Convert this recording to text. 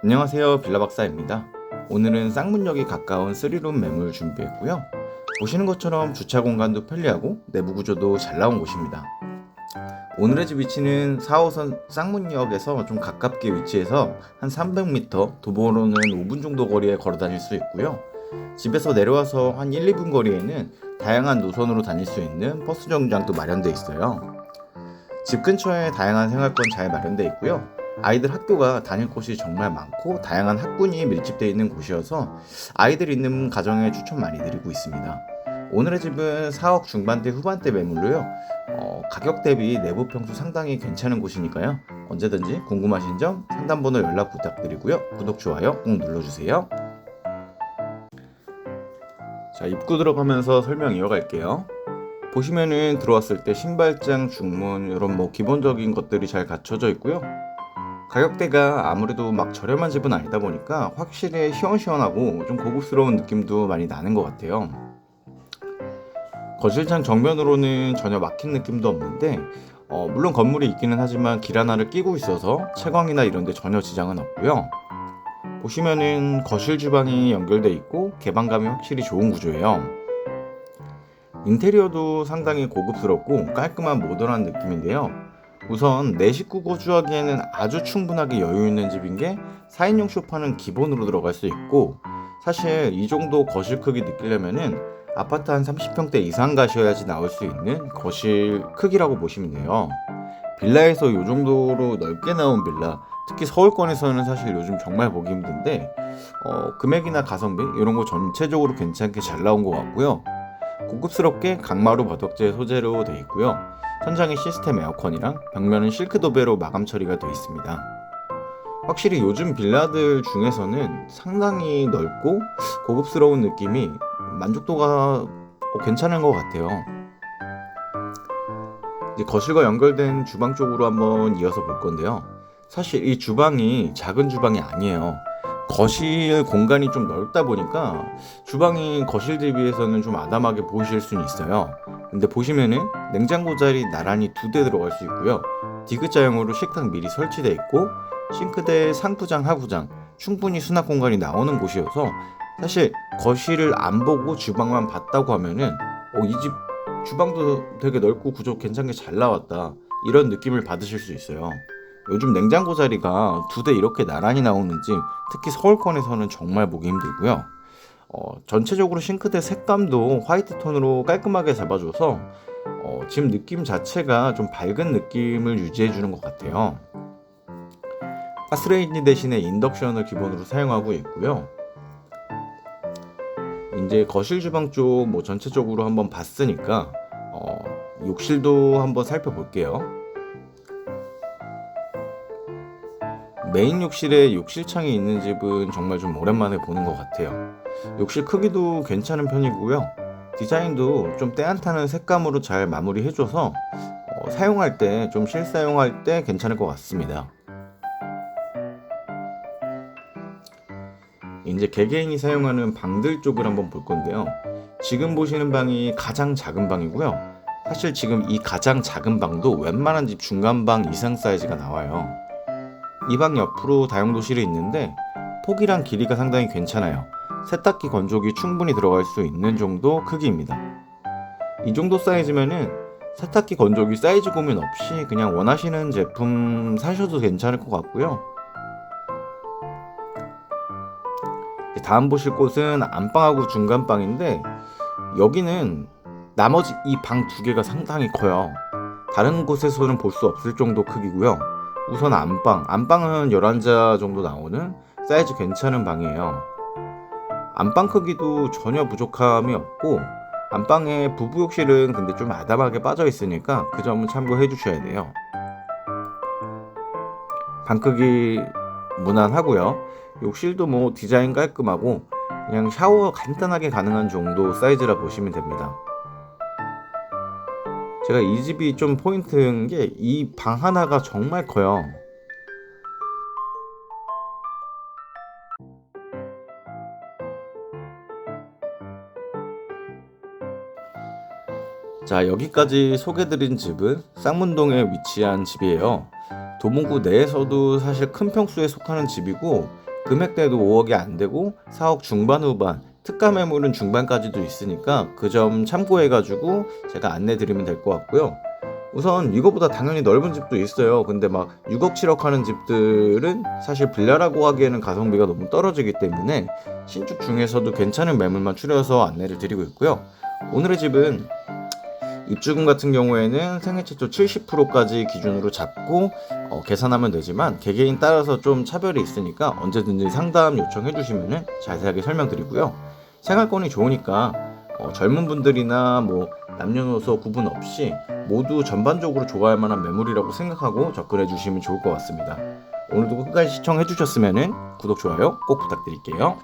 안녕하세요 빌라박사입니다. 오늘은 쌍문역이 가까운 3룸 매물 준비했고요. 보시는 것처럼 주차 공간도 편리하고 내부 구조도 잘 나온 곳입니다. 오늘의 집 위치는 4호선 쌍문역에서 좀 가깝게 위치해서 한 300m 도보로는 5분 정도 거리에 걸어 다닐 수 있고요. 집에서 내려와서 한 1, 2분 거리에는 다양한 노선으로 다닐 수 있는 버스 정류장도 마련되어 있어요. 집 근처에 다양한 생활권 잘 마련되어 있고요 아이들 학교가 다닐 곳이 정말 많고 다양한 학군이 밀집되어 있는 곳이어서 아이들 있는 가정에 추천 많이 드리고 있습니다. 오늘의 집은 4억 중반대 후반대 매물로요. 어, 가격 대비 내부 평수 상당히 괜찮은 곳이니까요. 언제든지 궁금하신 점 상담번호 연락 부탁드리고요. 구독 좋아요 꼭 눌러주세요. 자 입구 들어가면서 설명 이어갈게요. 보시면은 들어왔을 때 신발장, 중문 이런 뭐 기본적인 것들이 잘 갖춰져 있고요. 가격대가 아무래도 막 저렴한 집은 아니다 보니까 확실히 시원시원하고 좀 고급스러운 느낌도 많이 나는 것 같아요. 거실창 정면으로는 전혀 막힌 느낌도 없는데 어, 물론 건물이 있기는 하지만 길 하나를 끼고 있어서 채광이나 이런 데 전혀 지장은 없고요. 보시면은 거실 주방이 연결돼 있고 개방감이 확실히 좋은 구조예요. 인테리어도 상당히 고급스럽고 깔끔한 모던한 느낌인데요. 우선 내 식구 거주하기에는 아주 충분하게 여유 있는 집인 게 4인용 소파는 기본으로 들어갈 수 있고 사실 이 정도 거실 크기 느끼려면은 아파트 한 30평대 이상 가셔야지 나올 수 있는 거실 크기라고 보시면 돼요. 빌라에서 이 정도로 넓게 나온 빌라 특히 서울권에서는 사실 요즘 정말 보기 힘든데 어, 금액이나 가성비 이런 거 전체적으로 괜찮게 잘 나온 것 같고요. 고급스럽게 강마루 바닥재 소재로 되어 있고요. 천장에 시스템 에어컨이랑 벽면은 실크 도배로 마감 처리가 되어 있습니다. 확실히 요즘 빌라들 중에서는 상당히 넓고 고급스러운 느낌이 만족도가 어, 괜찮은 것 같아요. 거실과 연결된 주방 쪽으로 한번 이어서 볼 건데요. 사실 이 주방이 작은 주방이 아니에요. 거실 공간이 좀 넓다 보니까 주방이 거실 대비해서는 좀 아담하게 보이실 수는 있어요. 근데 보시면은 냉장고 자리 나란히 두 대 들어갈 수 있고요. 디귿자형으로 식탁 미리 설치되어 있고 싱크대, 상부장, 하부장 충분히 수납 공간이 나오는 곳이어서 사실 거실을 안 보고 주방만 봤다고 하면은 어, 이 집 주방도 되게 넓고 구조 괜찮게 잘 나왔다 이런 느낌을 받으실 수 있어요. 요즘 냉장고 자리가 두 대 이렇게 나란히 나오는지 특히 서울권에서는 정말 보기 힘들고요. 어, 전체적으로 싱크대 색감도 화이트 톤으로 깔끔하게 잡아줘서 어, 집 느낌 자체가 좀 밝은 느낌을 유지해 주는 것 같아요. 가스레인지 대신에 인덕션을 기본으로 사용하고 있고요. 이제 거실 주방 쪽 뭐 전체적으로 한번 봤으니까 어, 욕실도 한번 살펴볼게요. 메인 욕실에 욕실창이 있는 집은 정말 좀 오랜만에 보는 것 같아요. 욕실 크기도 괜찮은 편이고요. 디자인도 좀 때 안 타는 색감으로 잘 마무리해줘서 어, 사용할 때 좀 실사용할 때 괜찮을 것 같습니다. 이제 개개인이 사용하는 방들 쪽을 한번 볼 건데요. 지금 보시는 방이 가장 작은 방이고요. 사실 지금 이 가장 작은 방도 웬만한 집 중간방 이상 사이즈가 나와요. 이 방 옆으로 다용도실이 있는데 폭이랑 길이가 상당히 괜찮아요. 세탁기 건조기 충분히 들어갈 수 있는 정도 크기입니다. 이 정도 사이즈면은 세탁기 건조기 사이즈 고민 없이 그냥 원하시는 제품 사셔도 괜찮을 것 같고요. 다음 보실 곳은 안방하고 중간방인데 여기는 나머지 이 방 두 개가 상당히 커요. 다른 곳에서는 볼 수 없을 정도 크기고요. 우선 안방, 안방은 11자 정도 나오는 사이즈 괜찮은 방이에요. 안방 크기도 전혀 부족함이 없고 안방에 부부 욕실은 근데 좀 아담하게 빠져 있으니까 그 점은 참고해 주셔야 돼요. 방 크기 무난하고요. 욕실도 뭐 디자인 깔끔하고 그냥 샤워 간단하게 가능한 정도 사이즈라 보시면 됩니다. 제가 이 집이 좀 포인트인 게 이 방 하나가 정말 커요. 자, 여기까지 소개드린 집은 쌍문동에 위치한 집이에요. 도봉구 내에서도 사실 큰 평수에 속하는 집이고 금액대도 5억이 안 되고 4억 중반 후반 특가 매물은 중반까지도 있으니까 그 점 참고해가지고 제가 안내 드리면 될 것 같고요. 우선 이거보다 당연히 넓은 집도 있어요. 근데 막 6억 7억 하는 집들은 사실 빌라라고 하기에는 가성비가 너무 떨어지기 때문에 신축 중에서도 괜찮은 매물만 추려서 안내를 드리고 있고요. 오늘의 집은 입주금 같은 경우에는 생애 최초 70%까지 기준으로 잡고 어, 계산하면 되지만 개개인 따라서 좀 차별이 있으니까 언제든지 상담 요청해 주시면 자세하게 설명드리고요. 생활권이 좋으니까 어, 젊은 분들이나 뭐 남녀노소 구분 없이 모두 전반적으로 좋아할 만한 매물이라고 생각하고 접근해 주시면 좋을 것 같습니다. 오늘도 끝까지 시청해 주셨으면 구독, 좋아요 꼭 부탁드릴게요.